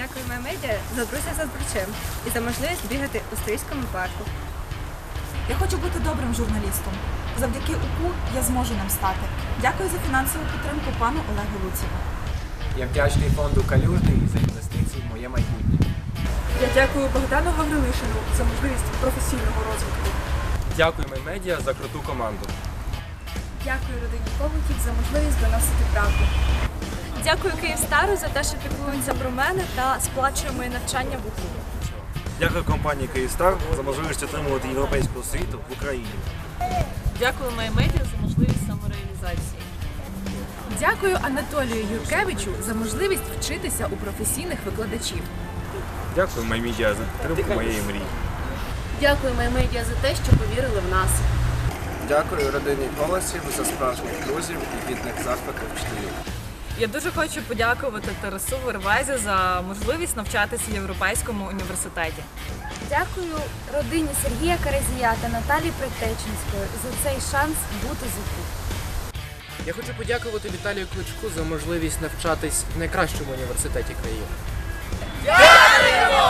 Дякую Медіа за друзя за збручем і за можливість бігати у Стрийському парку. Я хочу бути добрим журналістом. Завдяки УКУ я зможу ним стати. Дякую за фінансову підтримку пану Олегу Луцєву. Я вдячний фонду Калюжний за інвестиції в моє майбутнє. Я дякую Богдану Гаврилишину за можливість професійного розвитку. Дякую Медіа за круту команду. Дякую родині Когутів за можливість доносити правду. Дякую Київстару за те, що піклуються про мене та сплачує моє навчання в УКУ. Дякую компанії Київстар за можливість отримувати європейську освіту в Україні. Дякую Медіа за можливість самореалізації. Дякую Анатолію Юркевичу за можливість вчитися у професійних викладачів. Дякую Маймідіа за підтримку моєї мрії. Дякую Медіа за те, що повірили в нас. Дякую родині Голосів за справжніх друзів і гідних захватів вчителів. Я дуже хочу подякувати Тарасу Вервезі за можливість навчатися в Європейському університеті. Дякую родині Сергія Каразія та Наталі Притеченської за цей шанс бути з. Я хочу подякувати Віталію Кличку за можливість навчатись в найкращому університеті країни. Дякую!